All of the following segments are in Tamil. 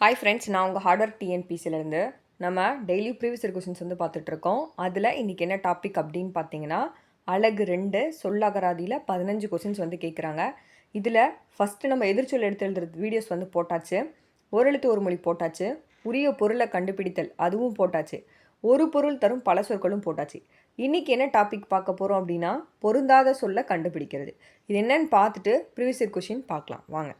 ஹாய் ஃப்ரெண்ட்ஸ் நான் உங்கள் ஹார்டர் டிஎன்பிசிலேருந்து நம்ம டெய்லி ப்ரீவியஸ் கொஷின்ஸ் வந்து பார்த்துட்ருக்கோம் அதில் இன்றைக்கி என்ன டாபிக் அப்படின்னு பார்த்தீங்கன்னா அழகு ரெண்டு சொல்லகராதியில் பதினஞ்சு கொஷின்ஸ் வந்து கேட்குறாங்க இதில் ஃபஸ்ட்டு நம்ம எதிர்ச்சொல் எடுத்து எழுதுறது வீடியோஸ் வந்து போட்டாச்சு. ஒரு எழுத்து ஒரு மொழி போட்டாச்சு. உரிய பொருளை கண்டுபிடித்தல் அதுவும் போட்டாச்சு. ஒரு பொருள் தரும் பல சொற்களும் போட்டாச்சு. இன்றைக்கி என்ன டாபிக் பார்க்க போகிறோம் அப்படின்னா பொருந்தாத சொல்ல கண்டுபிடிக்கிறது. இது என்னன்னு பார்த்துட்டு ப்ரீவியஸ் கொஷின் பார்க்கலாம். வாங்க.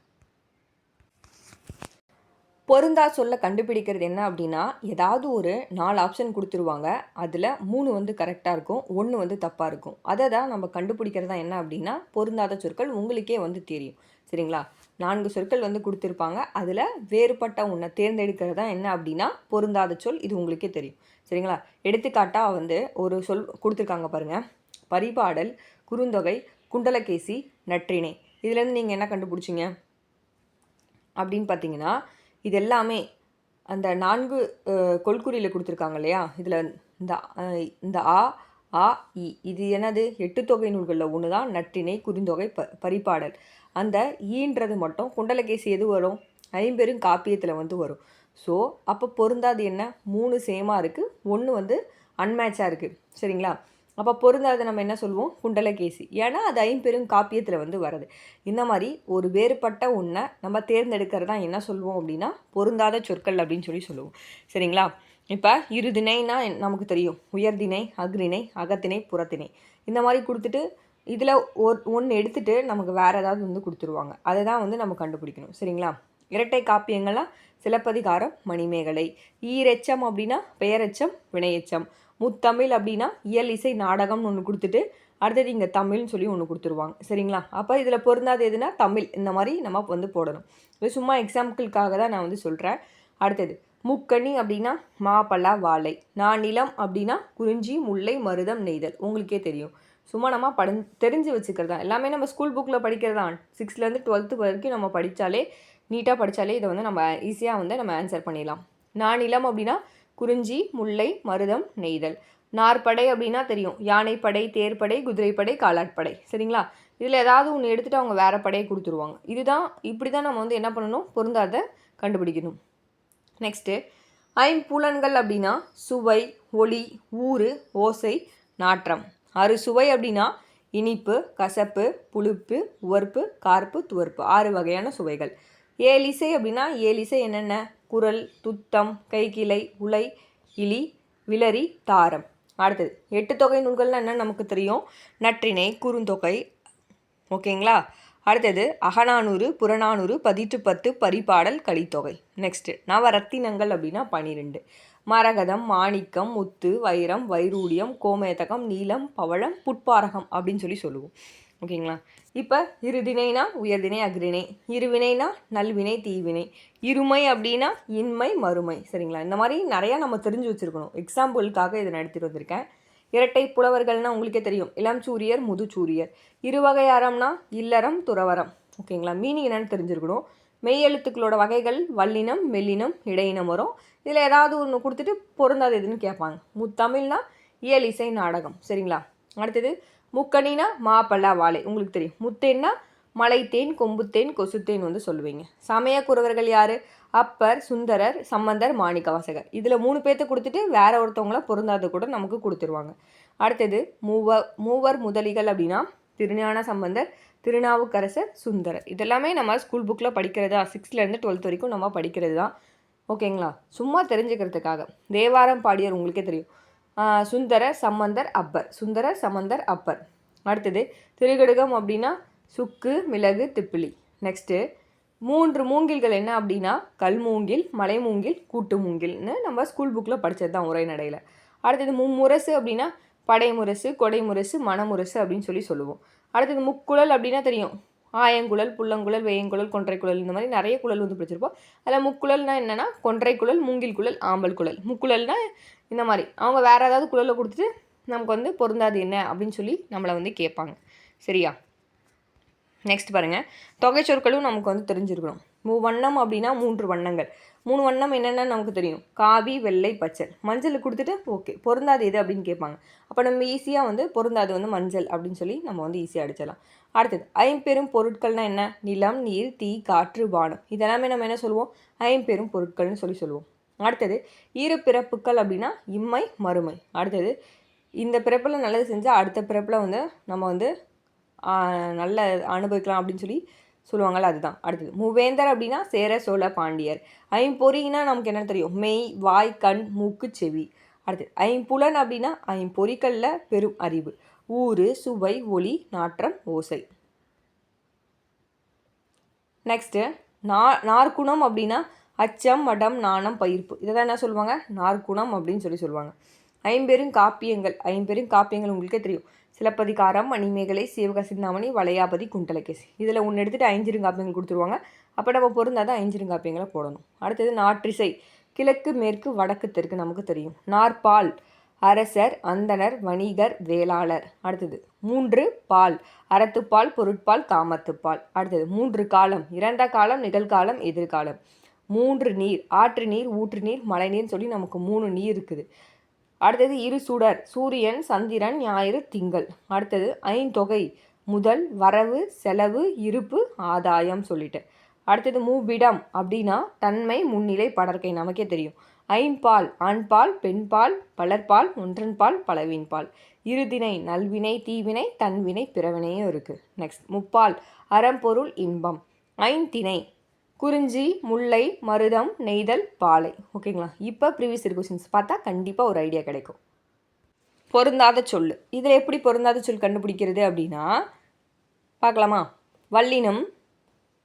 பொருந்தா சொல்ல கண்டுபிடிக்கிறது என்ன அப்படின்னா ஏதாவது ஒரு நாலு ஆப்ஷன் கொடுத்துருவாங்க. அதில் மூணு வந்து கரெக்டாக இருக்கும் ஒன்று வந்து தப்பாக இருக்கும். அதை தான் நம்ம கண்டுபிடிக்கிறதா என்ன அப்படின்னா பொருந்தாத சொற்கள் உங்களுக்கே வந்து தெரியும். சரிங்களா? நான்கு சொற்கள் வந்து கொடுத்துருப்பாங்க. அதில் வேறுபட்ட ஒன்றை தேர்ந்தெடுக்கிறது தான் என்ன அப்படின்னா பொருந்தாத சொல் இது உங்களுக்கே தெரியும். சரிங்களா? எடுத்துக்காட்டாக வந்து ஒரு சொல் கொடுத்துருக்காங்க பாருங்கள் பரிபாடல் குறுந்தொகை குண்டலகேசி நற்றிணை. இதுலேருந்து நீங்கள் என்ன கண்டுபிடிச்சிங்க? அப்படின்னு பார்த்தீங்கன்னா இது எல்லாமே அந்த நான்கு கொள்குறியில் கொடுத்துருக்காங்க இல்லையா இதில் இந்த இந்த ஆ ஆ இ இது என்னது? எட்டு தொகை நூல்களில் ஒன்று தான் நற்றினை குறுந்தொகை ப பரிபாடல் அந்த ஈன்றது மட்டும் குண்டலகேசி எது வரும்? ஐம்பெரும் காப்பியத்தில் வந்து வரும். ஸோ அப்போ பொருந்தாது என்ன? மூணு சேமாக இருக்குது ஒன்று வந்து அன்மேட்சாக இருக்குது சரிங்களா? அப்போ பொருந்தாத நம்ம என்ன சொல்லுவோம்? குண்டலகேசி. ஏன்னா அது ஐம்பெரும் காப்பியத்தில் வந்து வருது இந்த மாதிரி ஒரு வேறுபட்ட ஒன்றை நம்ம தேர்ந்தெடுக்கிறது தான் என்ன சொல்லுவோம் அப்படின்னா பொருந்தாத சொற்கள் அப்படின்னு சொல்லி சொல்லுவோம். சரிங்களா? இப்போ இருதிணைனா நமக்கு தெரியும். உயர்திணை அக்ரிணை அகத்திணை புறத்திணை. இந்த மாதிரி கொடுத்துட்டு இதில் ஒரு ஒன்று எடுத்துகிட்டு நமக்கு வேறு ஏதாவது வந்து கொடுத்துருவாங்க. அதை தான் வந்து நம்ம கண்டுபிடிக்கணும். சரிங்களா? இரட்டை காப்பியங்கள்லாம் சிலப்பதிகாரம் மணிமேகலை. ஈரெச்சம் அப்படின்னா பெயரெச்சம் வினையெச்சம். முத்தமிழ் அப்படின்னா இயல் இசை நாடகம்னு ஒன்று கொடுத்துட்டு அடுத்தது இங்கே தமிழ்னு சொல்லி ஒன்று கொடுத்துருவாங்க. சரிங்களா? அப்போ இதில் பொருந்தாது எதுனா தமிழ். இந்த மாதிரி நம்ம வந்து போடணும். இது சும்மா எக்ஸாம்பிளுக்காக தான் நான் வந்து சொல்கிறேன் அடுத்தது முக்கணி அப்படின்னா மாப்பழா வாழை. நானிலம் அப்படின்னா குறிஞ்சி முல்லை மருதம் நெய்தல். உங்களுக்கே தெரியும். சும்மா நம்ம படி தெரிஞ்சு வச்சுக்கிறது தான். எல்லாமே நம்ம ஸ்கூல் புக்கில் படிக்கிறது தான். சிக்ஸ்த்லேருந்து டுவெல்த்து வரைக்கும் நம்ம படித்தாலே நீட்டாக படித்தாலே இதை வந்து நம்ம ஈஸியாக வந்து நம்ம ஆன்சர் பண்ணிடலாம். நானிலம் அப்படின்னா குறிஞ்சி முல்லை மருதம் நெய்தல். நாற்படை அப்படின்னா தெரியும். யானைப்படை தேர்ப்படை குதிரைப்படை காலாட்படை. சரிங்களா? இதில் ஏதாவது ஒன்று எடுத்துகிட்டு அவங்க வேறு படையை கொடுத்துருவாங்க. இதுதான் இப்படி தான் நம்ம வந்து என்ன பண்ணணும்? பொருந்தாத கண்டுபிடிக்கணும். நெக்ஸ்ட்டு ஐம்பூலன்கள் அப்படின்னா சுவை ஒளி ஊறு ஓசை நாற்றம். ஆறு சுவை அப்படின்னா இனிப்பு கசப்பு புளிப்பு உவர்ப்பு கார்ப்பு துவர்ப்பு. ஆறு வகையான சுவைகள். ஏலிசை அப்படின்னா ஏலிசை என்னென்ன? குரல் துத்தம் கைக்கிளை உலை இலி விலரி தாரம். அடுத்தது எட்டு தொகை நூல்கள்லாம் என்னன்னு நமக்கு தெரியும்? நற்றினை குறுந்தொகை ஓகேங்களா? அடுத்தது அகநானூறு புறநானூறு பதிற்று பத்து பரிபாடல் கலித்தொகை. நெக்ஸ்ட்டு நவரத்தினங்கள் அப்படின்னா பனிரெண்டு. மரகதம் மாணிக்கம் முத்து வைரம் வைரூடியம் கோமேதகம் நீலம் பவழம் புட்பாரகம் அப்படின்னு சொல்லி சொல்லுவோம். ஓகேங்களா? இப்போ இருதினைனா உயர்தினை அக்ரிணை இருவினைனா நல்வினை தீவினை. இருமை அப்படின்னா இன்மை மறுமை. சரிங்களா? இந்த மாதிரி நிறையா நம்ம தெரிஞ்சு வச்சுருக்கணும். எக்ஸாம்பிளுக்காக இதை நடத்திட்டு வந்திருக்கேன். இரட்டை புலவர்கள்னா உங்களுக்கே தெரியும். இளம் சூரியர் முதுச்சூரியர் இருவகை அறம்னா இல்லறம் துறவரம். ஓகேங்களா? மீனிங் என்னன்னு தெரிஞ்சிருக்கணும். மெய் எழுத்துக்களோட வகைகள் வல்லினம் மெல்லினம் இடையினம் வரும். இதில் ஏதாவது ஒன்று கொடுத்துட்டு பொருந்தாது எதுன்னு கேட்பாங்க. முத்தமிழ்னா இயல் இசை நாடகம். சரிங்களா? அடுத்தது முக்கணினா மாப்பல்லா வாழை. உங்களுக்கு தெரியும். முத்தேன்னா மலைத்தேன் கொம்புத்தேன் கொசுத்தேன் வந்து சொல்லுவீங்க. சமய குறவர்கள் யார்? அப்பர் சுந்தரர் சம்பந்தர் மாணிக்கவாசகர். இதில் மூணு பேர்த்த கொடுத்துட்டு வேற ஒருத்தவங்கள பொருந்தாத கூட நமக்கு கொடுத்துருவாங்க. அடுத்தது மூவ மூவர் முதலிகள் அப்படின்னா திருஞான சம்பந்தர் திருநாவுக்கரசர் சுந்தரர். இதெல்லாமே நம்ம ஸ்கூல் புக்கில் படிக்கிறதா? சிக்ஸ்த்லேருந்து டுவெல்த் வரைக்கும் நம்ம படிக்கிறது தான் ஓகேங்களா சும்மா தெரிஞ்சுக்கிறதுக்காக. தேவாரம் பாடியர் உங்களுக்கே தெரியும். சுந்தர சம்பந்தர் அப்பர். சுந்தர சம்பந்தர் அப்பர். அடுத்தது திருகடுகம் அப்படின்னா சுக்கு மிளகு திப்பிலி. நெக்ஸ்ட்டு மூன்று மூங்கில்கள் என்ன அப்படின்னா கல்மூங்கில் மலைமூங்கில் கூட்டு மூங்கில்னு நம்ம ஸ்கூல் புக்கில் படித்தது தான் உரைநடையில் அடுத்தது மும்முரசு அப்படின்னா படைமுரசு கொடைமுரசு மணமுரசு அப்படின்னு சொல்லி சொல்லுவோம். அடுத்தது முக்குழல் அப்படின்னா தெரியும். ஆயங்குழல் புல்லங்குழல் வேயங்குழல் கொன்றைக்குழல் இந்த மாதிரி நிறைய குழல் வந்து பிடிச்சிருப்போம். அதில் முக்குழல்னா என்னென்னா கொன்றைக்குழல் மூங்கில் குழல் ஆம்பல் குழல் முக்குழல்னா இந்த மாதிரி. அவங்க வேறு ஏதாவது குழலை கொடுத்துட்டு நமக்கு வந்து பொருந்தாது என்ன அப்படின்னு சொல்லி நம்மளை வந்து கேட்பாங்க. சரியா? நெக்ஸ்ட் பாருங்கள் தொகை சொற்களும் நமக்கு வந்து தெரிஞ்சிருக்கணும். மூவண்ணம் அப்படின்னா மூன்று வண்ணங்கள். மூணு வண்ணம் என்னென்னு நமக்கு தெரியும். காவி வெள்ளை பச்சை. மஞ்சள் கொடுத்துட்டு ஓகே பொருந்தாது எது அப்படின்னு கேட்பாங்க. அப்போ நம்ம ஈஸியாக வந்து பொருந்தாது வந்து மஞ்சள் அப்படின்னு சொல்லி நம்ம வந்து ஈஸியாக அடிச்சிடலாம். அடுத்தது ஐம்பெரும் பொருட்கள்னால் என்ன? நிலம் நீர் தீ காற்று வானம். இதெல்லாமே நம்ம என்ன சொல்லுவோம்? ஐம்பெரும் பொருட்கள்னு சொல்லி சொல்லுவோம். அடுத்தது இரு பிறப்புக்கள் அப்படின்னா இம்மை மறுமை. அடுத்தது இந்த பிறப்பில் நல்லது செஞ்சால் அடுத்த பிறப்பில் வந்து நம்ம வந்து நல்ல அனுபவிக்கலாம் அப்படின்னு சொல்லி சொல்லுவாங்கள்ல அதுதான். அடுத்தது மூவேந்தர் அப்படின்னா சேர சோழ பாண்டியர். ஐம்பொறின்னா நமக்கு என்ன தெரியும்? மெய் வாய் கண் மூக்கு செவி. அடுத்தது ஐம்புலன் அப்படின்னா ஐம்பொறிகளில் பெரும் அறிவு. ஊறு சுவை ஒளி நாற்றம் ஓசை. நெக்ஸ்ட்டு நா நாற்குணம் அப்படின்னா அச்சம் மடம் நாணம் பயிர்ப்பு. இதை தான் என்ன சொல்லுவாங்க? நாற்குணம் அப்படின்னு சொல்லி சொல்லுவாங்க. ஐம்பெரும் காப்பியங்கள். ஐம்பெரும் காப்பியங்கள் உங்களுக்கே தெரியும். சிலப்பதிகாரம் மணிமேகலை சிவக சிந்தாமணி வளையாபதி குண்டலகேசி. இதில் ஒன்று எடுத்துகிட்டு ஐஞ்சிருங்காப்பியங்கள் கொடுத்துருவாங்க. அப்போ நம்ம பொருந்தாதான் ஐஞ்சிருங்காப்பியங்களை போடணும். அடுத்தது நாற்றிசை. கிழக்கு மேற்கு வடக்கு தெற்கு நமக்கு தெரியும். நாற்பால் அரசர் அந்தனர் வணிகர் வேளாளர். அடுத்தது மூன்று பால். அறத்துப்பால் பொருட்பால் காமத்துப்பால் அடுத்தது மூன்று காலம். இறந்த காலம் நிகழ்காலம் எதிர்காலம். மூன்று நீர். ஆற்று நீர் ஊற்று நீர் மழைநீர்னு சொல்லி நமக்கு மூணு நீர் இருக்குது. அடுத்தது இரு சுடர் சூரியன் சந்திரன் ஞாயிறு திங்கள். அடுத்தது ஐந்தொகை முதல் வரவு செலவு இருப்பு ஆதாயம் சொல்லிட்டு. அடுத்தது மூவிடம் அப்படின்னா தன்மை முன்னிலை படற்கை நமக்கே தெரியும். ஐம்பால் ஆண்பால் பெண்பால் பலர்பால் ஒன்றன்பால் பலவின்பால். இருதினை நல்வினை தீவினை தன்வினை பிறவினையும் இருக்குது நெக்ஸ்ட் முப்பால் அறம்பொருள் இன்பம். ஐந்தினை குறிஞ்சி முல்லை மருதம் நெய்தல் பாலை. ஓகேங்களா இப்போ ப்ரீவியஸ் இயர் கொஸ்டின்ஸ் பார்த்தா கண்டிப்பாக ஒரு ஐடியா கிடைக்கும். பொருந்தாத சொல் இதில் எப்படி பொருந்தாத சொல் கண்டுபிடிக்கிறது அப்படின்னா பார்க்கலாமா? வல்லினம்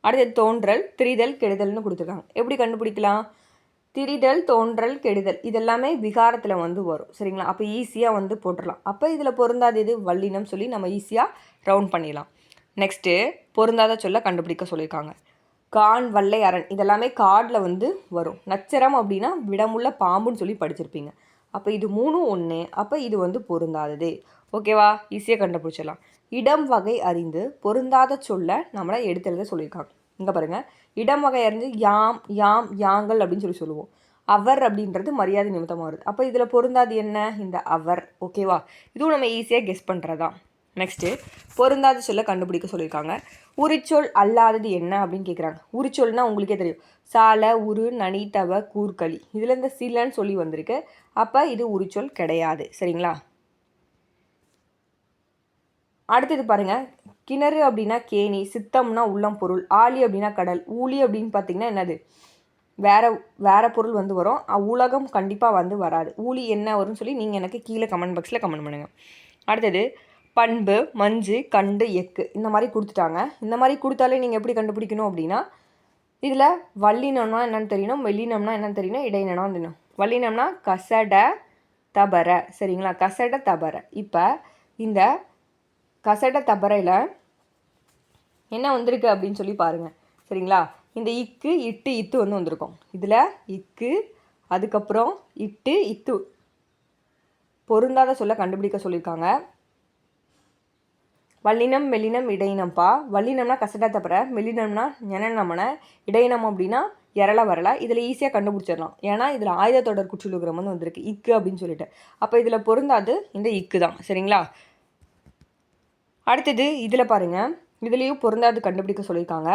அடுத்தது தோன்றல் திரிதல் கெடுதல்னு கொடுத்துருக்காங்க. எப்படி கண்டுபிடிக்கலாம்? திரிதல் தோன்றல் கெடுதல். இதெல்லாமே விகாரத்தில் வந்து வரும். சரிங்களா? அப்போ ஈஸியாக வந்து போட்டுடலாம். அப்போ இதில் பொருந்தாத இது வல்லினம் சொல்லி நம்ம ஈஸியாக ரவுண்ட் பண்ணிடலாம். நெக்ஸ்ட்டு பொருந்தாத சொல்ல கண்டுபிடிக்க சொல்லியிருக்காங்க. கான் வல்லை அரண் இதெல்லாமே கார்டில் வந்து வரும். நச்சரம் அப்படின்னா விடமுள்ள பாம்புன்னு சொல்லி படிச்சிருப்பீங்க. அப்போ இது மூணும் ஒன்று அப்போ இது வந்து பொருந்தாதது. ஓகேவா ஈஸியாக கண்டுபிடிச்சிடலாம். இடம் வகை அறிந்து பொருந்தாத சொல்ல நம்மளை எடுத்து எழுத சொல்லியிருக்காங்க. இங்கே பாருங்கள் இடம் வகை அறிந்து யாம் யாம் யாங்கள் அப்படின்னு சொல்லி சொல்லுவோம். அவர் அப்படின்றது மரியாதை நிமித்தமாக வருது. அப்போ இதில் பொருந்தாது என்ன? இந்த அவர். ஓகேவா இதுவும் நம்ம ஈஸியாக கெஸ் பண்ணுறதான் நெக்ஸ்ட்டு பொருந்தாத சொல்ல கண்டுபிடிக்க சொல்லியிருக்காங்க. உரிச்சொல் அல்லாதது என்ன அப்படின்னு கேட்குறாங்க உரிச்சொல்னால் உங்களுக்கே தெரியும். சால உரு நனித்தவ கூர்களி இதில் இந்த சிலன்னு சொல்லி வந்திருக்கு. அப்போ இது உரிச்சொல் கிடையாது. சரிங்களா? அடுத்தது பாருங்கள் கிணறு அப்படின்னா கேணி சித்தம்னா உள்ளம் பொருள் ஆலி அப்படின்னா கடல் ஊழி அப்படின்னு பார்த்தீங்கன்னா என்னது? வேற வேற பொருள் வந்து வரும். உலகம் கண்டிப்பாக வந்து வராது. ஊழி என்ன வரும்னு சொல்லி நீங்கள் எனக்கு கீழே கமெண்ட் பாக்ஸில் கமெண்ட் பண்ணுங்கள் அடுத்தது பண்பு மஞ்சு கண்டு எக்கு இந்த மாதிரி கொடுத்துட்டாங்க. இந்த மாதிரி கொடுத்தாலே நீங்கள் எப்படி கண்டுபிடிக்கணும் அப்படின்னா இதில் வல்லினம்னா என்னென்னு தெரியணும் வெள்ளினம்னா என்னென்னு தெரியணும் இடையினம் தெரியணும். வல்லினம்னா கசட தபர சரிங்களா? கசட தபர. இப்போ இந்த கசட தபரையில் என்ன வந்திருக்கு அப்படின்னு சொல்லி பாருங்கள் சரிங்களா? இந்த இக்கு இட்டு இத்து வந்து வந்திருக்கும். இதில் இக்கு அதுக்கப்புறம் இட்டு இத்து. பொருந்தாத சொல்ல கண்டுபிடிக்க சொல்லியிருக்காங்க. வல்லினம் மெல்லினம் இடையினம்ப்பா வல்லினம்னா கசடா தப்புற மெல்லினம்னா ஞனநமன இடையினம் அப்படின்னா இரள வரல இதில் ஈஸியாக கண்டுபிடிச்சிடலாம். ஏன்னா இதில் ஆயுதத்தொடர் குற்றிலுகிறம் வந்து வந்திருக்கு. இக்கு அப்படின்னு சொல்லிட்டு. அப்போ இதில் பொருந்தாது இந்த இக்கு தான். சரிங்களா? அடுத்தது இதில் பாருங்கள் இதுலேயும் பொருந்தாது கண்டுபிடிக்க சொல்லியிருக்காங்க.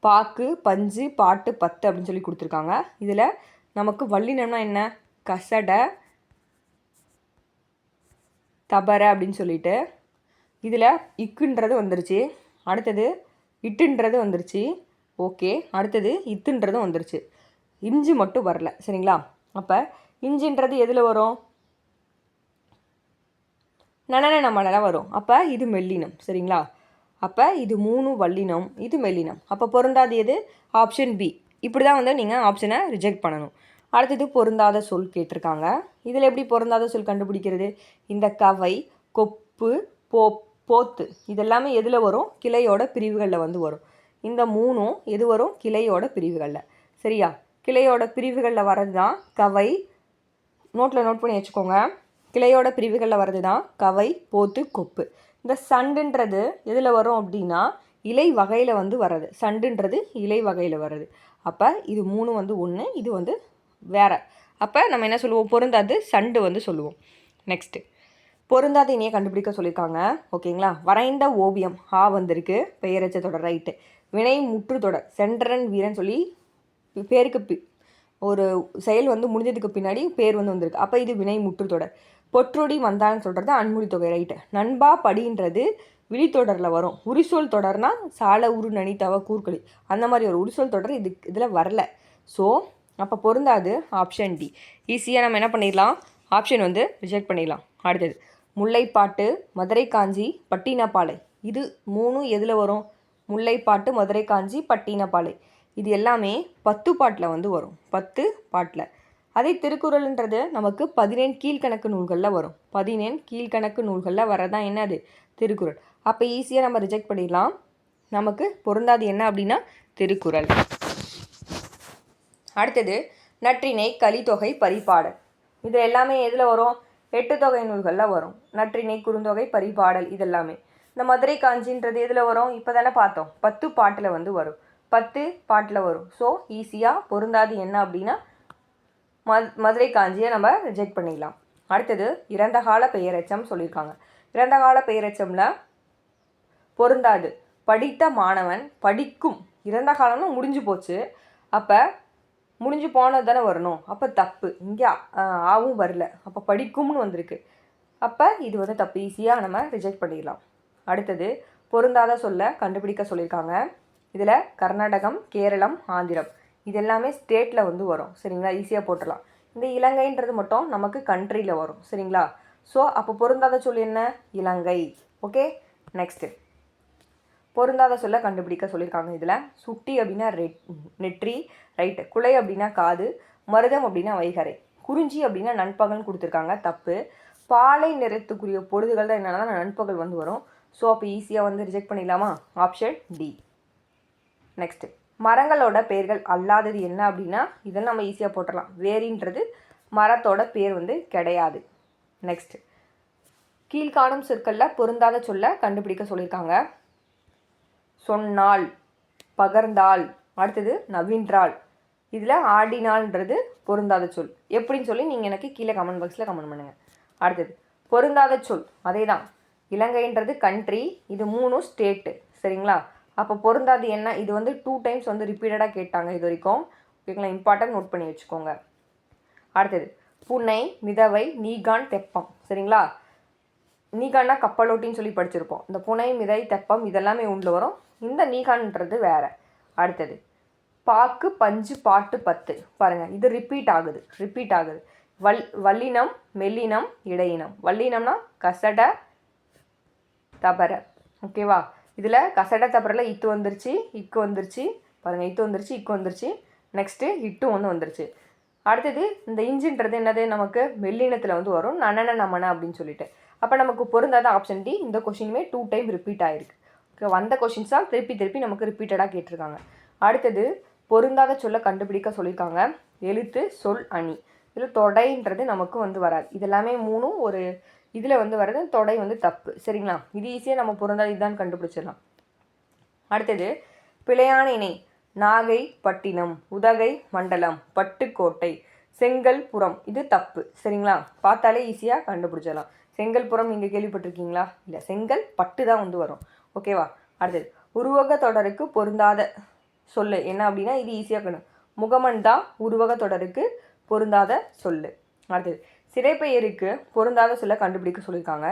பாக்கு பஞ்சு பாட்டு பத்து அப்படின்னு சொல்லி கொடுத்துருக்காங்க. இதில் நமக்கு வல்லினம்னா என்ன? கசடை தபரை அப்படின்னு சொல்லிட்டு இதில் இக்குன்றது வந்துருச்சு. அடுத்தது இட்டுன்றது வந்துருச்சு. ஓகே. அடுத்தது இத்துன்றதும் வந்துருச்சு. இஞ்சி மட்டும் வரல. சரிங்களா? அப்போ இஞ்சின்றது எதில் வரும்? நனன நம்மளால் வரும். அப்போ இது மெல்லினம். சரிங்களா? அப்போ இது மூணு வல்லினம் இது மெல்லினம். அப்போ பொருந்தாது எது? ஆப்ஷன் பி இப்படி தான் வந்து நீங்கள் ஆப்ஷனை ரிஜெக்ட் பண்ணணும். அடுத்தது பொருந்தாத சொல் கேட்டிருக்காங்க. இதில் எப்படி பொருந்தாத சொல் கண்டுபிடிக்கிறது? இந்த கவை கொப்பு போப் போத்து. இதெல்லாமே எதில் வரும்? கிளையோட பிரிவுகளில் வந்து வரும். இந்த மூணும் எது வரும்? கிளையோட பிரிவுகளில். சரியா? கிளையோட பிரிவுகளில் வர்றது தான் கவை. நோட்டில் நோட் பண்ணி வச்சுக்கோங்க. கிளையோட பிரிவுகளில் வர்றது தான் கவை போத்து கொப்பு. இந்த சண்டுன்றது எதில் வரும் அப்படின்னா இலை வகையில் வந்து வர்றது. சண்டுன்றது இலை வகையில் வர்றது. அப்போ இது மூணு வந்து ஒன்று இது வந்து வேறு. அப்போ நம்ம என்ன சொல்லுவோம்? பொருந்தாது சண்டு வந்து சொல்லுவோம். நெக்ஸ்ட்டு பொருந்தாத இணையை கண்டுபிடிக்க சொல்லியிருக்காங்க ஓகேங்களா? வரைந்த ஓவியம். ஆ வந்திருக்கு. பெயரச்ச தொடர் ரைட்டு வினை முற்று தொடர் வீரன் சொல்லி பேருக்கு பி ஒரு செயல் வந்து முடிஞ்சதுக்கு பின்னாடி பேர் வந்து வந்திருக்கு. அப்போ இது வினை முற்று தொடர் பொற்றொடி வந்தான்னு சொல்கிறது அன்மொழி தொகை ரைட்டு நண்பா படின்றது விழித்தொடரில் வரும். உரிசொல் தொடர்னா சால உரு நனி தவ கூர்க்களி அந்த மாதிரி ஒரு உரிசொல் தொடர் இது இதில் வரல. ஸோ அப்போ பொருந்தாது ஆப்ஷன் டி. ஈஸியாக நம்ம என்ன பண்ணிடலாம்? ஆப்ஷன் வந்து ரிஜெக்ட் பண்ணிடலாம். அடுத்தது முல்லைப்பாட்டு மதுரை காஞ்சி பட்டினப்பாலை. இது மூணும் எதில் வரும்? முல்லைப்பாட்டு மதுரை காஞ்சி பட்டினப்பாலை. இது எல்லாமே பத்து பாட்டில் வந்து வரும். பத்து பாட்டில். அதே திருக்குறள்ன்றது நமக்கு பதினேழு கீழ்கணக்கு நூல்களில் வரும். பதினேழு கீழ்கணக்கு நூல்களில் வரதான் என்னது திருக்குறள். அப்போ ஈஸியாக நம்ம ரிஜெக்ட் பண்ணிடலாம். நமக்கு பொருந்தாது என்ன அப்படின்னா திருக்குறள். அடுத்தது நற்றிணை கலித்தொகை பரிபாடல். இது எல்லாமே எதில் வரும்? எட்டு தொகை நூல்களில் வரும். நற்றிணை குறுந்தொகை பரிபாடல் இதெல்லாமே. இந்த மதுரை காஞ்சின்றது எதில் வரும்? இப்போ தானே பார்த்தோம். பத்து பாட்டில் வந்து வரும். பத்து பாட்டில் வரும். ஸோ ஈஸியாக பொருந்தாது என்ன அப்படின்னா மத் மதுரை காஞ்சியை நம்ம ரிஜெக்ட் பண்ணிடலாம். அடுத்தது இறந்த கால பெயரெச்சம் சொல்லியிருக்காங்க. இறந்த கால பெயரெச்சமில் பொருந்தாது. படித்த மாணவன் படிக்கும். இறந்த காலம்னு முடிஞ்சு போச்சு. அப்போ முடிஞ்சு போனது தானே வரணும். அப்போ தப்பு. இங்கே ஆவும் வரல. அப்போ படிக்கும்னு வந்திருக்கு. அப்போ இது வந்து தப்பு. ஈஸியாக நம்ம ரிஜெக்ட் பண்ணிடலாம். அடுத்தது பொருந்தாத சொல்ல கண்டுபிடிக்க சொல்லியிருக்காங்க. இதில் கர்நாடகம் கேரளம் ஆந்திரம். இது எல்லாமே ஸ்டேட்டில் வந்து வரும். சரிங்களா? ஈஸியாக போட்டுடலாம். இந்த இலங்கைன்றது மட்டும் நமக்கு கண்ட்ரியில் வரும். சரிங்களா? ஸோ அப்போ பொருந்தாத சொல் என்ன? இலங்கை. ஓகே நெக்ஸ்ட்டு பொருந்தாத சொல்ல கண்டுபிடிக்க சொல்லியிருக்காங்க இதில். சுட்டி அப்படின்னா ரெட் நெற்றி ரைட்டு குலை அப்படின்னா காது மருதம் அப்படின்னா வைகரை. குறிஞ்சி அப்படின்னா நண்பகல்னு கொடுத்துருக்காங்க தப்பு. பாலை நிறத்துக்குரிய பொழுதுகள் தான் என்னென்னா நண்பகல் வந்து வரும். ஸோ அப்போ ஈஸியாக வந்து ரிஜெக்ட் பண்ணிடலாமா? ஆப்ஷன் டி நெக்ஸ்ட்டு மரங்களோட பெயர்கள் அல்லாதது என்ன அப்படின்னா இதெல்லாம் நம்ம ஈஸியாக போட்டுடலாம் வேரின்றது மரத்தோட பேர் வந்து கிடையாது. நெக்ஸ்ட்டு கீழ்காணும் சொற்களில் பொருந்தாத சொல்ல கண்டுபிடிக்க சொல்லியிருக்காங்க. சொன்னாள் பகர்ந்தாள். அடுத்தது நவீன்றாள். இதில் ஆடினாள்ன்றது பொருந்தாத சொல். எப்படின்னு சொல்லி நீங்கள் எனக்கு கீழே கமெண்ட் பாக்ஸில் கமெண்ட் பண்ணுங்கள் அடுத்தது பொருந்தாத சொல். அதே தான் இலங்கைன்றது கண்ட்ரி இது மூணும் ஸ்டேட்டு சரிங்களா? அப்போ பொருந்தாது என்ன? இது வந்து டூ டைம்ஸ் வந்து ரிப்பீட்டடாக கேட்டாங்க இது வரைக்கும். ஓகேங்களா? இம்பார்ட்டன்ட் நோட் பண்ணி வச்சுக்கோங்க. அடுத்தது புனை மிதவை நீகான் தெப்பம். சரிங்களா? நீகான்னா கப்பலோட்டின்னு சொல்லி படிச்சிருப்போம். இந்த புனை மிதை தெப்பம் இதெல்லாமே உண்டு வரும். இந்த நீகான்றது வேறு. அடுத்தது பாக்கு பஞ்சு பாட்டு பத்து. பாருங்கள் இது ரிப்பீட் ஆகுது ரிப்பீட் ஆகுது. வல் வல்லினம் மெல்லினம் இடையினம். வல்லினம்னா கசட தபர. ஓகேவா இதில் கசட தபரில் இத்து வந்துருச்சு இக்கு வந்துருச்சு. பாருங்கள் இத்து வந்துருச்சு இக்கு வந்துருச்சு. நெக்ஸ்ட்டு இட்டு ஒன்று வந்துருச்சு. அடுத்தது இந்த இஞ்சின்றது என்னது? நமக்கு மெல்லினத்தில் வந்து வரும் நனன நமன அப்படின்னு சொல்லிட்டு. அப்போ நமக்கு பொருந்தாத ஆப்ஷன் டி இந்த கொஷினுமே டூ டைம் ரிப்பீட் ஆகிருக்கு வந்த கொஷின்ஸ் தான் திருப்பி திருப்பி நமக்கு ரிப்பீட்டடாக கேட்டிருக்காங்க. அடுத்தது பொருந்தாத சொல்ல கண்டுபிடிக்க சொல்லியிருக்காங்க. எழுத்து சொல் அணி. இதில் தொடைன்றது நமக்கு வந்து வராது. இதெல்லாமே மூணும் ஒரு இதில் வந்து வர்றது தொடை வந்து தப்பு. சரிங்களா? இது ஈஸியாக நம்ம பொருந்தாது இதுதான் கண்டுபிடிச்சிடலாம். அடுத்தது பிழையான இணை. நாகை பட்டினம். உதகை மண்டலம். பட்டுக்கோட்டை. செங்கல்புரம். இது தப்பு. சரிங்களா? பார்த்தாலே ஈஸியாக கண்டுபிடிச்சிடலாம். செங்கல்புரம் நீங்கள் கேள்விப்பட்டிருக்கீங்களா? இல்லை செங்கல் பட்டு தான் வந்து வரும். ஓகேவா அடுத்தது. உருவக தொடருக்கு பொருந்தாத சொல்லு. என்ன அப்படின்னா இது ஈஸியாக கணும் முகமன் தான் உருவக தொடருக்கு பொருந்தாத சொல்லு. அடுத்தது. சிறைப்பெயருக்கு பொருந்தாத சொல்ல கண்டுபிடிக்க சொல்லியிருக்காங்க.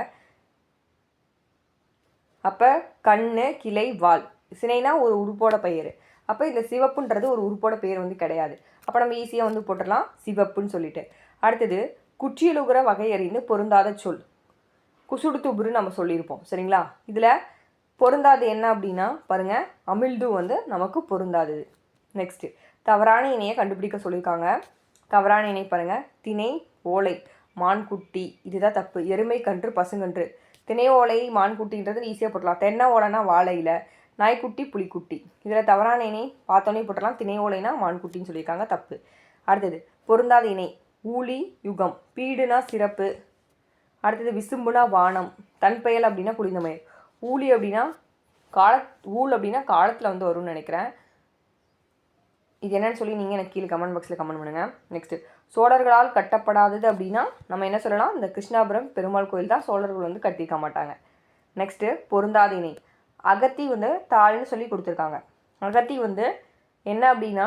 அப்போ கண்ணு கிளை வால். சினைனா ஒரு உறுப்போட பெயர். அப்போ இந்த சிவப்புன்றது ஒரு உறுப்போட பெயர் வந்து கிடையாது. அப்போ நம்ம ஈஸியாக வந்து போட்டுடலாம். சிவப்புன்னு சொல்லிட்டு. அடுத்தது குற்றியலுகிற வகையறிந்து பொருந்தாத சொல். குசுடு துபுரு நம்ம சொல்லியிருப்போம். சரிங்களா? இதில் பொருந்தாது என்ன அப்படின்னா பாருங்கள் அமிழ்து வந்து நமக்கு பொருந்தாது. நெக்ஸ்ட்டு தவறான இணையை கண்டுபிடிக்க சொல்லியிருக்காங்க. தவறான இணை பாருங்கள் திணை ஓலை மான்குட்டி. இதுதான் தப்பு. எருமை கன்று பசுங்கன்று. திணை ஓலை மான்குட்டின்றது ஈஸியாக போட்டலாம் தென்னை ஓலைனா வாழையில் நாய்க்குட்டி புலிக்குட்டி. இதில் தவறான இணை பார்த்தோன்னே போட்டலாம் திணை ஓலைனா மான்குட்டின்னு சொல்லியிருக்காங்க. தப்பு. அடுத்தது பொருந்தாத இணை ஊழி யுகம். பீடுனா சிறப்பு. அடுத்தது விசும்புனா வானம். தன்பெயல் அப்படின்னா குளிந்தமயல் ஊழி அப்படின்னா கால ஊழ் அப்படின்னா காலத்தில் வந்து வரும்னு நினைக்கிறேன். இது என்னன்னு சொல்லி நீங்கள் எனக்கு கீழே கமெண்ட் பாக்ஸில் கமெண்ட் பண்ணுங்கள் நெக்ஸ்ட்டு சோழர்களால் கட்டப்படாதது அப்படின்னா நம்ம என்ன சொல்லலாம்? இந்த கிருஷ்ணாபுரம் பெருமாள் கோயில் தான் சோழர்கள் வந்து கட்டியிருக்க மாட்டாங்க. நெக்ஸ்ட்டு பொருந்தாதீனி அகத்தி வந்து தாள்னு சொல்லி கொடுத்துருக்காங்க. அகத்தி வந்து என்ன அப்படின்னா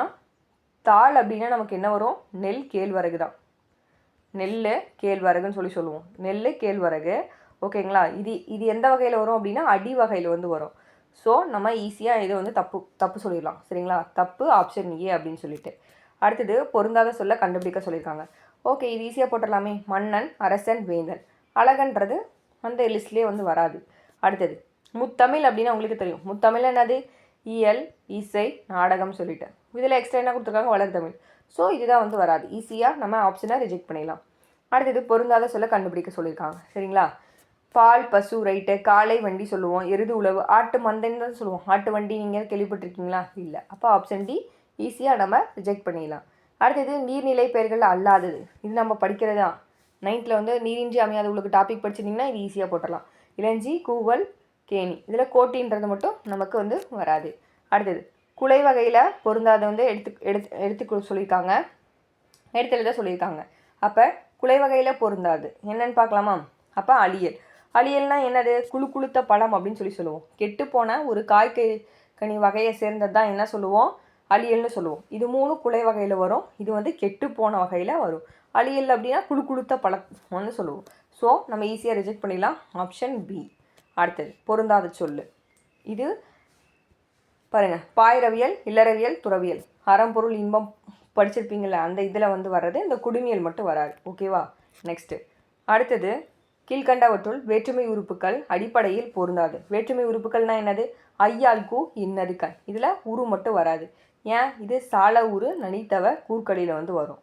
தாள் அப்படின்னா நமக்கு என்ன வரும்? நெல் கேழ்வரகு தான் நெல் கேழ்வரகுன்னு சொல்லி சொல்லுவோம். நெல் கேழ்வரகு. ஓகேங்களா? இது இது எந்த வகையில் வரும் அப்படின்னா அடி வகையில் வந்து வரும். ஸோ நம்ம ஈஸியாக இதை வந்து தப்பு தப்பு சொல்லிடலாம். சரிங்களா? தப்பு ஆப்ஷன் ஏ அப்படின்னு சொல்லிட்டு. அடுத்தது பொருந்தாத சொல்ல கண்டுபிடிக்க சொல்லியிருக்காங்க. ஓகே இது ஈஸியாக போட்டுடலாமே. மன்னன் அரசன் வேந்தன். அழகன்றது அந்த லிஸ்ட்லேயே வந்து வராது. அடுத்தது முத்தமிழ் அப்படின்னா உங்களுக்கு தெரியும். முத்தமிழ் என்னது? இயல் இசை நாடகம் சொல்லிட்டு. இதில் எக்ஸ்ட்ரா என்ன கொடுத்துருக்காங்க? வளர்தமிழ் ஸோ இதுதான் வந்து வராது. ஈஸியாக நம்ம ஆப்ஷனை ரிஜெக்ட் பண்ணிடலாம். அடுத்தது பொருந்தாத சொல்ல கண்டுபிடிக்க சொல்லியிருக்காங்க. சரிங்களா? பால் பசு ரைட்டு காலை வண்டி சொல்லுவோம். எருது உழவு ஆட்டு மந்தைன்னு தான் சொல்லுவோம். ஆட்டு வண்டி நீங்கள் கேள்விப்பட்டிருக்கீங்களா? இல்லை. அப்போ ஆப்ஷன் டி ஈஸியாக நம்ம ரிஜெக்ட் பண்ணிடலாம். அடுத்தது நீர்நிலை பெயர்கள் அல்லாதது. இது நம்ம படிக்கிறதா நைன்த்தில் வந்து நீரின்றி அமையாத உங்களுக்கு டாபிக் படிச்சிருந்தீங்கன்னா இது ஈஸியாக போட்டுடலாம். இளஞ்சி கூவல் கேணி. இதில் கோட்டின்றது மட்டும் நமக்கு வந்து வராது. அடுத்தது குலை வகையில் பொருந்தாத வந்து எடுத்து எடுத்து எடுத்து சொல்லியிருக்காங்க. எடுத்து எழுத சொல்லியிருக்காங்க. அப்போ குலை வகையில் பொருந்தாது. என்னன்னு பார்க்கலாமா? அப்போ அழியல். அழியல்னா என்னது? குழு குளுத்த பழம் அப்படின்னு சொல்லி சொல்லுவோம். கெட்டுப்போன ஒரு காய்கறி கனி வகையை சேர்ந்தது தான் என்ன சொல்லுவோம்? அழியல்னு சொல்லுவோம். இது மூணு குலை வகையில் வரும். இது வந்து கெட்டு போன வகையில் வரும். அழியல் அப்படின்னா குழு குளுத்த பழம்னு சொல்லுவோம். ஸோ நம்ம ஈஸியாக ரிஜெக்ட் பண்ணிடலாம். ஆப்ஷன் பி அடுத்தது பொருந்தாத சொல்லு. இது பாருங்க. பாயிரவியல் இல்லறவியல் துறவியல். அறம்பொருள் இன்பம் படிச்சிருப்பீங்களே அந்த இதில் வந்து வர்றது இந்த குடுமியல் மட்டும் வராது. ஓகேவா நெக்ஸ்ட்டு அடுத்தது கீழ்கண்டவற்றுள் வேற்றுமை உறுப்புகள் அடிப்படையில் பொருந்தாது. வேற்றுமை உறுப்புகள்னா என்னது? ஐயாள்கு இன்னது கண் இதில் உரு மட்டும் வராது. ஏன்? இது சால உரு நனித்தவ கூர்க்கடியில் வந்து வரும்.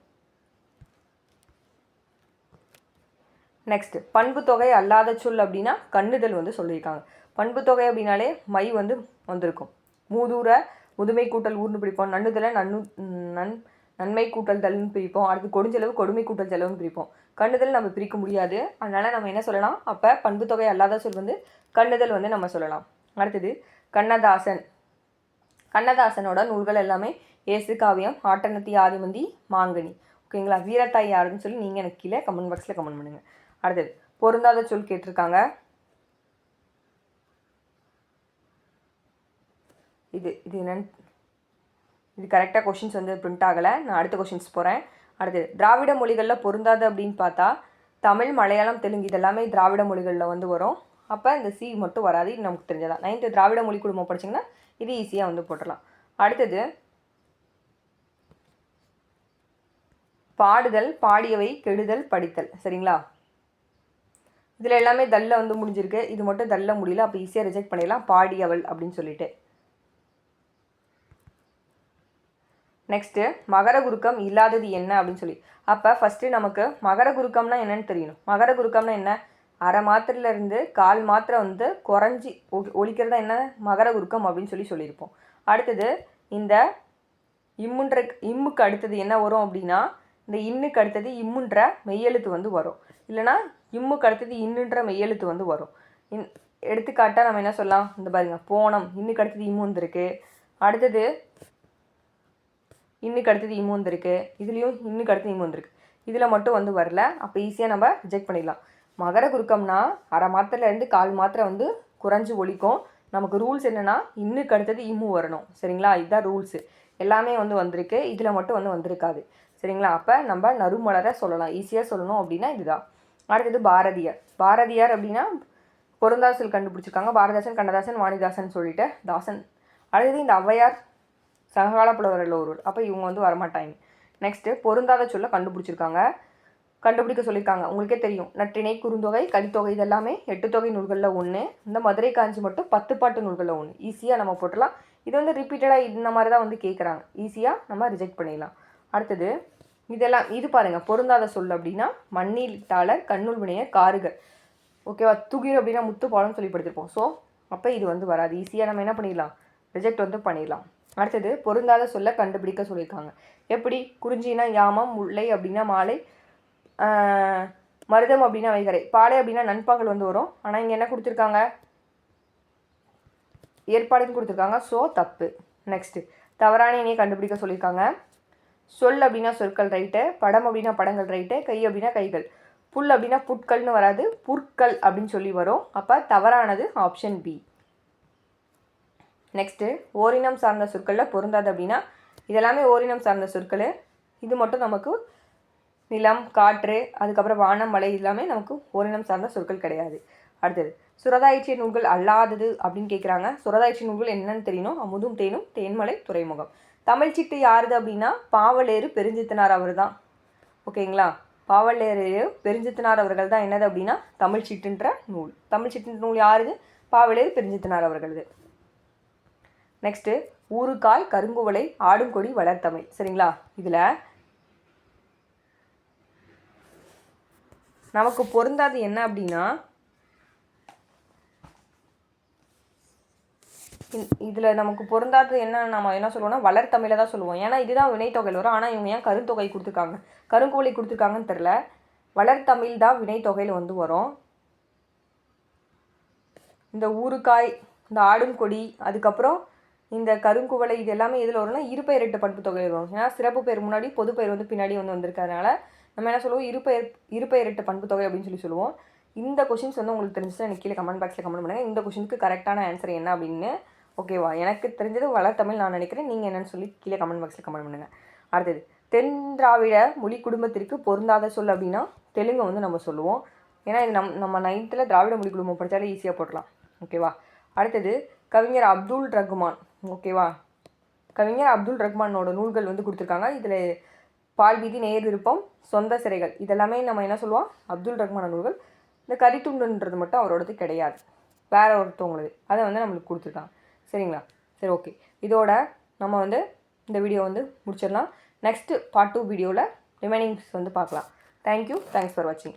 நெக்ஸ்ட் பண்பு தொகை அல்லாத சொல் அப்படின்னா கண்ணுதல் வந்து சொல்லியிருக்காங்க. பண்பு தொகை அப்படின்னாலே மை வந்து வந்திருக்கும். மூதூர முதுமை கூட்டல் ஊர்னு பிரிப்போம். நன்னுதலை நன்னு நன் நன்மை கூட்டல் தல்னு பிரிப்போம். அடுத்து கொடுஞ்செலவு கொடுமை கூட்டல் செலவுன்னு பிரிப்போம். கண்ணுதல் நம்ம பிரிக்க முடியாது. அதனால் நம்ம என்ன சொல்லலாம்? அப்போ பண்பு தொகை அல்லாத சொல் வந்து கண்ணுதல் வந்து நம்ம சொல்லலாம். அடுத்தது கண்ணதாசன். கண்ணதாசனோட நூல்கள் எல்லாமே ஏசு காவியம் ஆட்டனத்தி ஆதிமந்தி மாங்கனி. ஓகேங்களா? வீரத்தாய் யாருன்னு சொல்லி நீங்கள் எனக்கு கீழே கமெண்ட் பாக்ஸில் கமெண்ட் பண்ணுங்கள் அடுத்தது பொருந்தாத சொல் கேட்டிருக்காங்க. இது இது என்னன்னு இது கரெக்டாக கொஷின்ஸ் வந்து பிரிண்ட் ஆகலை. நான் அடுத்த கொஷின்ஸ் போகிறேன் அடுத்தது திராவிட மொழிகளில் பொருந்தாது அப்படின்னு பார்த்தா தமிழ் மலையாளம் தெலுங்கு இதெல்லாமே திராவிட மொழிகளில் வந்து வரும். அப்போ இந்த சி மட்டும் வராது இது நமக்கு தெரிஞ்சதான் நைன்த்து திராவிட மொழி குடும்பம் படிச்சிங்கன்னா இது ஈஸியாக வந்து போட்டுடலாம். அடுத்தது பாடுதல் பாடியவை கெடுதல் படித்தல். சரிங்களா? இதில் எல்லாமே தல்ல வந்து முடிஞ்சிருக்கு. இது மட்டும் தல்ல முடியல அப்போ ஈஸியாக ரிஜெக்ட் பண்ணிடலாம். பாடியவள் அப்படின்னு சொல்லிட்டு. நெக்ஸ்ட்டு மகர குருக்கம் இல்லாதது என்ன அப்படின்னு சொல்லி. அப்போ ஃபஸ்ட்டு நமக்கு மகர குருக்கம்னா என்னன்னு தெரியணும். மகர குருக்கம்னா என்ன? அரை மாத்திரையிலேருந்து கால் மாத்திரை வந்து குறைஞ்சி ஒழிக்கிறதா என்ன? மகர குருக்கம் அப்படின்னு சொல்லி சொல்லியிருப்போம். அடுத்தது இந்த இம்முன்ற இம்முக்கு அடுத்தது என்ன வரும் அப்படின்னா இந்த இன்னுக்கு அடுத்தது இம்முன்ற மெய்யெழுத்து வந்து வரும். இல்லைனா இம்முக்கு அடுத்தது இன்னுன்ற மெய்யெழுத்து வந்து வரும். இன் எடுத்துக்காட்டாக நம்ம என்ன சொல்லலாம்? இந்த பாருங்க போனம் இன்னுக்கு அடுத்தது இம்மு வந்திருக்கு. அடுத்தது இன்னுக்கு அடுத்தது இம்மு வந்திருக்கு. இதுலேயும் இன்னுக்கு அடுத்தது இம்மு வந்திருக்கு. இதில் மட்டும் வந்து வரல. அப்போ ஈஸியாக நம்ம ரிஜெக்ட் பண்ணிடலாம். மகர குறுக்கம்னா அரை மாத்திரைலேருந்து கால் மாத்திரை வந்து குறைஞ்சி ஒழிக்கும். நமக்கு ரூல்ஸ் என்னென்னா இன்னுக்கு அடுத்தது இம்மு வரணும். சரிங்களா? இதுதான் ரூல்ஸு எல்லாமே வந்து வந்திருக்கு. இதில் மட்டும் வந்து வந்திருக்காது. சரிங்களா? அப்போ நம்ம நறுமலரை சொல்லலாம். ஈஸியாக சொல்லணும் அப்படின்னா இதுதான். அடுத்தது பாரதியார். பாரதியார் அப்படின்னா பொருந்தாசல் கண்டுபிடிச்சிருக்காங்க. பாரதாசன் கண்ணதாசன் வாணிதாசன் சொல்லிட்டு தாசன். அடுத்தது இந்த ஔவையார் சககால புலவரில் ஒருவர். அப்போ இவங்க வந்து வரமாட்டாங்க. நெக்ஸ்ட்டு பொருந்தாத சொல்ல கண்டுபிடிச்சிருக்காங்க. கண்டுபிடிக்க சொல்லியிருக்காங்க உங்களுக்கே தெரியும். நற்றிணை குறுந்தொகை கலித்தொகை இதெல்லாமே எட்டு தொகை நூல்களில் ஒன்று இந்த மதுரை காஞ்சி மட்டும் பத்து பாட்டு நூல்களில் ஒன்று ஈஸியாக நம்ம போட்டலாம் இது வந்து ரிப்பீட்டடாக இந்த மாதிரி தான் வந்து கேட்குறாங்க ஈஸியாக நம்ம ரிஜெக்ட் பண்ணிடலாம். அடுத்தது இதெல்லாம் இது பாருங்கள் பொருந்தாத சொல் அப்படின்னா மண்ணீட்டாளர் கண்ணூல் வினையர் காருகர் ஓகேவா துகிர் அப்படின்னா முத்து பாலம் சொல்லி படுத்திருப்போம். ஸோ அப்போ இது வந்து வராது. ஈஸியாக நம்ம என்ன பண்ணிடலாம்? ரிஜெக்ட் வந்து பண்ணிடலாம். அடுத்தது பொருந்தாத சொல்ல கண்டுபிடிக்க சொல்லியிருக்காங்க. எப்படி? குறிஞ்சினா யாமம் முல்லை அப்படின்னா மாலை மருதம் அப்படின்னா வைகரை. பாலை அப்படின்னா நண்பகல் வந்து வரும். ஆனால் இங்கே என்ன கொடுத்துருக்காங்க? ஏற்பாடுன்னு கொடுத்துருக்காங்க. ஸோ தப்பு. நெக்ஸ்ட்டு தவறான இணையை கண்டுபிடிக்க சொல்லியிருக்காங்க. சொல் அப்படின்னா சொற்கள் ரைட்டு படம் அப்படின்னா படங்கள் ரைட்டு கை அப்படின்னா கைகள். புல் அப்படின்னா புட்கள்னு வராது. புற்கள் அப்படின்னு சொல்லி வரும். அப்போ தவறானது ஆப்ஷன் பி நெக்ஸ்ட்டு ஓரினம் சார்ந்த சொற்களில் பொருந்தாது அப்படின்னா இதெல்லாமே ஓரினம் சார்ந்த சொற்கள். இது மட்டும் நமக்கு நிலம் காற்று அதுக்கப்புறம் வானம் மலை எல்லாமே நமக்கு ஓரினம் சார்ந்த சொற்கள் கிடையாது. அடுத்தது சுரதாயிற்றிய நூல்கள் அல்லாதது அப்படின்னு கேட்குறாங்க சுரதாயிற்றிய நூல்கள் என்னென்னு தெரியணும்? அமுதும் தேனும் தேன்மலை துறைமுகம். தமிழ் சிட்டு யாருது அப்படின்னா பாவலேறு பெருஞ்சித்தனார் அவர் தான் ஓகேங்களா? பாவலேறு பெருஞ்சித்தனார் அவர்கள் தான் என்னது அப்படின்னா தமிழ் சிட்டுன்ற நூல். தமிழ் சிட்டுன்ற நூல் யாருது? பாவலேறு பெருஞ்சித்தனார் அவர்களது. நெக்ஸ்ட்டு ஊறுகாய் கருங்குவளை ஆடுங்கொடி வளர்த்தமை. சரிங்களா? இதில் நமக்கு பொருந்தாது என்ன அப்படின்னா இதில் நமக்கு பொருந்தாது என்ன நம்ம என்ன சொல்லுவோம்னா வளர்த்தமிழை தான் சொல்லுவோம். ஏன்னா இதுதான் வினைத்தொகையில் வரும். ஆனால் இவங்க ஏன் கருந்தொகை கொடுத்துருக்காங்க? கருங்குவளை கொடுத்துருக்காங்கன்னு தெரில வளர்த்தமிழ் தான் வினைத்தொகையில் வந்து வரும். இந்த ஊறுகாய் இந்த ஆடும் கொடி அதுக்கப்புறம் இந்த கருங்குவளை இது எல்லாமே இதில் வரும்னா இருபெயரெட்டு பண்பு தொகை வரும். ஏன்னா சிறப்பு பேர் முன்னாடி பொது பெயர் வந்து பின்னாடி வந்து வந்திருக்கிறதுனால நம்ம என்ன சொல்லுவோம்? இருபெயர் எட்டு பண்பு தொகை அப்படின்னு சொல்லி சொல்லுவோம். இந்த கொஷின்ஸ் வந்து உங்களுக்கு தெரிஞ்சுன்னா எனக்கு கீழே கமெண்ட் பாக்ஸில் கமெண்ட் பண்ணுங்கள் இந்த கொஷினுக்கு கரெக்டான ஆன்சர் என்ன அப்படின்னு ஓகேவா எனக்கு தெரிஞ்சது வளர்த்தமிழ் நான் நினைக்கிறேன். நீங்கள் என்னென்னு சொல்லி கீழே கமெண்ட் பாக்ஸில் கமெண்ட் பண்ணுங்கள் அடுத்தது தென் திராவிட மொழி குடும்பத்திற்கு பொருந்தாத சொல் அப்படின்னா தெலுங்கை வந்து நம்ம சொல்லுவோம். ஏன்னா இது நம் நம்ம நைன்த்தில் திராவிட மொழி குடும்பம் படித்தாலே ஈஸியாக போடலாம் ஓகேவா அடுத்தது கவிஞர் அப்துல் ரகுமான். ஓகேவா கவிஞர் அப்துல் ரஹ்மானோட நூல்கள் வந்து கொடுத்துருக்காங்க. இதில் பால்வீதி நேர் விருப்பம் சொந்த சிறைகள் இதெல்லாமே நம்ம என்ன சொல்லுவோம்? அப்துல் ரஹ்மான நூல்கள். இந்த கரித்துண்டுன்றது மட்டும் அவரோடது கிடையாது. வேற ஒருத்தவங்களது. அதை வந்து நம்மளுக்கு கொடுத்துருக்காங்க. சரிங்களா? சரி ஓகே இதோட நம்ம வந்து இந்த வீடியோ வந்து முடிச்சிடலாம். நெக்ஸ்ட்டு பார்ட் டூ வீடியோவில் ரிமைனிங்ஸ் வந்து பார்க்கலாம். தேங்க்யூ தேங்க்ஸ் ஃபார் வாட்சிங்